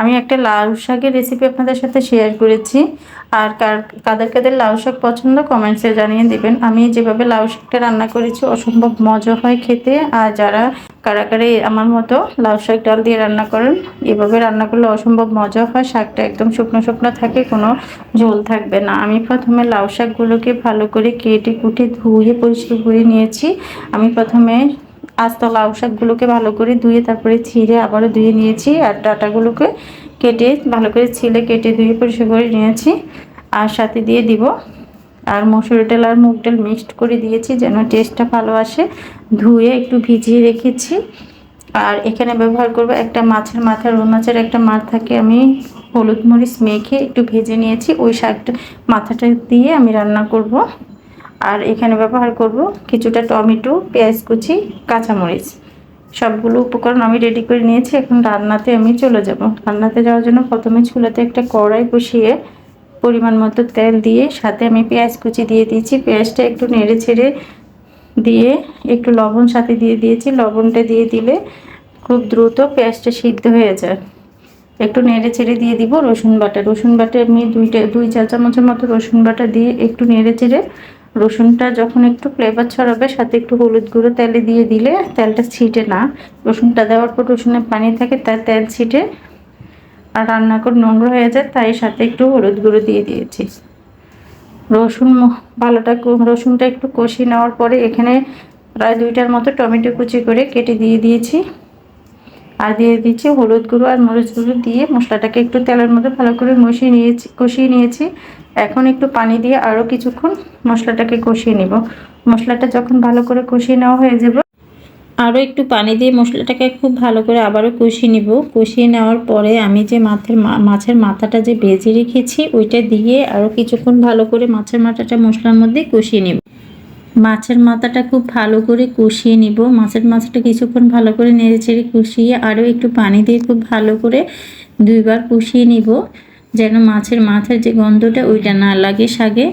আমি একটা লাউ শাকের রেসিপি আপনাদের সাথে শেয়ার করেছি। আর কার, কাদের কাদের লাউ শাক পছন্দ কমেন্টসে জানিয়ে দিবেন। আমি যেভাবে লাউ শাকটা রান্না করেছি, অসম্ভব মজা হয় খেতে। আর যারা কারাকারি আমার মতো লাউ শাক ডাল দিয়ে রান্না করেন, এভাবে রান্না করলে অসম্ভব মজা হয়। শাকটা একদম শুকনো শুকনো থাকে, কোনো ঝোল থাকবে না। আমি প্রথমে লাউ শাকগুলোকে ভালো করে কেটে কুটে ধুয়ে, পরিষ্কার করে নিয়েছি। আমি প্রথমে আস্ত লাউ শাকগুলোকে ভালো করে ধুয়ে তারপরে ছিঁড়ে আবারও ধুয়ে নিয়েছি আর ডাটাগুলোকে কেটে ভালো করে ছিলে কেটে ধুয়ে পরিষ্কার করে নিয়েছি। আর সাথে দিয়ে দিব আর মসুর ডাল আর মুগ ডাল মিক্সড করে দিয়েছি যেন টেস্টটা ভালো আসে। ধুয়ে একটু ভিজিয়ে রেখেছি। আর এখানে ব্যবহার করব একটা মাছের মাথা রুই মাছের একটা মাছ থাকে আমি হলুদ মরিচ মেখে একটু ভেজে নিয়েছি। ওই শাকটা মাথাটা দিয়ে আমি রান্না করব। আর এখানে ব্যবহার করব কিছুটা টমেটো, পেঁয়াজ কুচি, কাঁচামরিচ। সবগুলো উপকরণ আমি রেডি করে নিয়েছি। এখন রান্নাতে আমি চলে যাব। রান্নাতে যাওয়ার জন্য প্রথমে চুলাতে একটা কড়াই বসিয়ে পরিমাণ মতো তেল দিয়ে সাথে আমি পেঁয়াজ কুচি দিয়ে দিয়েছি। পেঁয়াজটা একটু নেড়ে ছেড়ে দিয়ে একটু লবণ সাথে দিয়ে দিয়েছি। লবণটা দিয়ে দিলে খুব দ্রুত পেঁয়াজটা সিদ্ধ হয়ে যায়। একটু নেড়ে ছেড়ে দিয়ে দিব রসুন বাটা। রসুন বাটা আমি দুইটা দুই চা চামচের মতো রসুন বাটা দিয়ে একটু নেড়ে চেড়ে রসুনটা যখন একটু ফ্লেভার ছড়াবে, সাথে একটু হলুদ গুঁড়ো তেলে দিয়ে দিলে তেলটা ছিটে না। রসুনটা দেওয়ার পর রসুনের পানি থাকে, তার তেল ছিটে আর রান্না করে নোংরা হয়ে যায়, তাই সাথে একটু হলুদ গুঁড়ো দিয়ে দিয়েছি। রসুন ভালোটা রসুনটা একটু কষিয়ে নেওয়ার পরে এখানে প্রায় দুইটার মতো টমেটো কুচি করে কেটে দিয়ে দিয়েছি। আর দিয়ে দিচ্ছি হলুদ গুঁড়ো আর মরিচ গুঁড়ো দিয়ে মশলাটাকে একটু তেলের মধ্যে ভালো করে মশিয়ে নিয়েছি, কষিয়ে নিয়েছি। এখন একটু পানি দিয়ে আরও কিছুক্ষণ মশলাটাকে কষিয়ে নিব। মশলাটা যখন ভালো করে কষিয়ে নেওয়া হয়ে যাবে আরও একটু পানি দিয়ে মশলাটাকে খুব ভালো করে আবারও কষিয়ে নিব। কষিয়ে নেওয়ার পরে আমি যে মাছের মাছের মাথাটা যে ভেজে রেখেছি, ওইটা দিয়ে আরও কিছুক্ষণ ভালো করে মাছের মাথাটা মশলার মধ্যে কষিয়ে নিব। মাছের মাথাটা খুব ভালো করে কষিয়ে নিব। মাছের মাথাটা কিছুক্ষণ ভালো করে নেড়ে চেড়ে কষিয়ে আরও একটু পানি দিয়ে খুব ভালো করে দুইবার কষিয়ে নিব, যেন মাছের মাথার যে গন্ধটা ওইটা না লাগে শাকে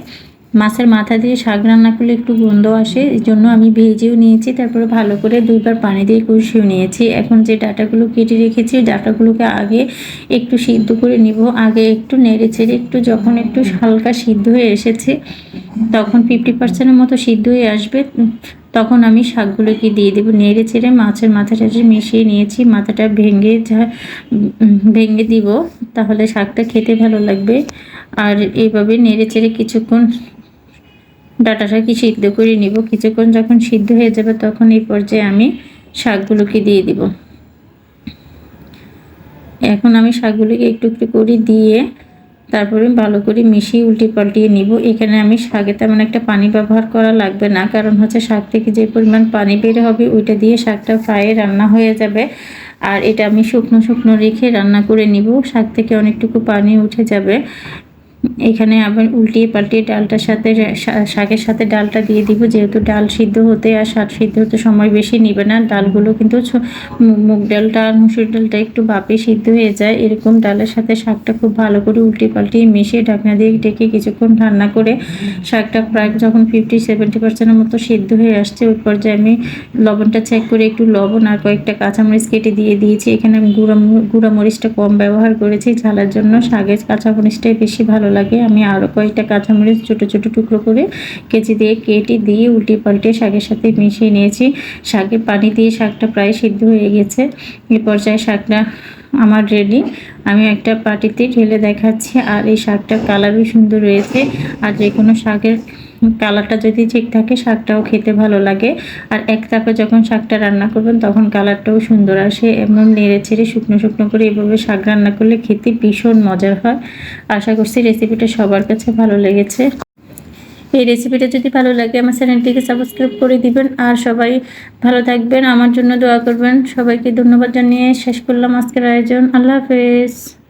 মাছের মাথা দিয়ে শাক রান্না করলে একটু গন্ধ আসে, এই জন্য আমি ভেজেও নিয়েছি, তারপরে ভালো করে দুইবার পানি দিয়ে কষিয়েও নিয়েছি। এখন যে ডাটাগুলো কেটে রেখেছি ডাটাগুলোকে আগে একটু সিদ্ধ করে নিব। আগে একটু নেড়ে চেড়ে একটু যখন একটু হালকা সিদ্ধ হয়ে এসেছে, তখন ফিফটি পার্সেন্টের মতো সিদ্ধ হয়ে আসবে, তখন আমি শাকগুলোকে দিয়ে দেবো। নেড়ে চেড়ে মাছের মাথাটা যে মিশিয়ে নিয়েছি, মাথাটা ভেঙে ভেঙে দিব, তাহলে শাকটা খেতে ভালো লাগবে। আর এইভাবে নেড়ে চেড়ে কিছুক্ষণ ডাটাটাকে সিদ্ধ করে নিব? কিছুক্ষণ যখন সিদ্ধ হয়ে যাবে তখন এই পর্যায়ে আমি শাকগুলোকে দিয়ে দিব। এখন আমি শাকগুলোকে একটু একটু করে দিয়ে তারপরে ভালো করে মিশিয়ে উল্টে পাল্টিয়ে নিব। এখানে আমি শাকে তেমন একটা পানি ব্যবহার করা লাগবে না, কারণ হচ্ছে শাক থেকে যে পরিমাণ পানি বের হবে ওইটা দিয়ে শাকটা ফ্রাইয়ে রান্না হয়ে যাবে। আর এটা আমি শুকনো শুকনো রেখে রান্না করে নিব। শাক থেকে অনেকটুকু পানি উঠে যাবে। এখানে আবার উল্টিয়ে পাল্টিয়ে ডালটার সাথে শাকের সাথে ডালটা দিয়ে দিব। যেহেতু ডাল সিদ্ধ হতে আর শাক সিদ্ধ হতে সময় বেশি নিবে না, ডালগুলো কিন্তু মুগ ডালটা আর মুসুর ডালটা একটু বাপে সিদ্ধ হয়ে যায়। এরকম ডালের সাথে শাকটা খুব ভালো করে উল্টে পাল্টিয়ে মিশিয়ে ঢাকনা দিয়ে ডেকে কিছুক্ষণ রান্না করে শাকটা প্রায় যখন ফিফটি সেভেন্টি পার্সেন্টের মতো সিদ্ধ হয়ে আসছে, ওই পর্যায়ে আমি লবণটা চেক করে একটু লবণ আর কয়েকটা কাঁচামরিচ কেটে দিয়ে দিয়েছি। এখানে আমি গুঁড়া গুঁড়া মরিচটা কম ব্যবহার করেছি, ঝালার জন্য শাকের কাঁচামরিচটাই বেশি ভালো লাগে, আমি আরও কয়েকটা কাঁচামরিচ ছোটো ছোটো টুকরো করে কেচি দিয়ে কেটে দিয়ে উল্টে পাল্টে শাকের সাথে মিশিয়ে নিয়েছি। শাকের পানি দিয়ে শাকটা প্রায় সিদ্ধ হয়ে গেছে। এ পর্যায়ে শাকটা আমার রেডি আমি একটা পাটিতে ঢেলে দেখাচ্ছি, আর এই শাকটার কালারও সুন্দর রয়েছে। আর যে কোনো শাকের কালারটা যদি ঠিক থাকে, শাকটাও খেতে ভালো লাগে। আর এক তাপে যখন শাকটা রান্না করবেন, তখন কালারটাও সুন্দর আসে। এমন নেড়ে ছেড়ে শুকনো শুকনো করে এভাবে শাক রান্না করলে খেতে ভীষণ মজার হয়। আশা করছি রেসিপিটা সবার কাছে ভালো লেগেছে। এই রেসিপিটা যদি ভালো লাগে, আমার চ্যানেলটিকে সাবস্ক্রাইব করে দিবেন। আর সবাই ভালো থাকবেন, আমার জন্য দোয়া করবেন। সবাইকে ধন্যবাদ জানিয়ে শেষ করলাম আজকের আয়োজন। আল্লাহ হাফেজ।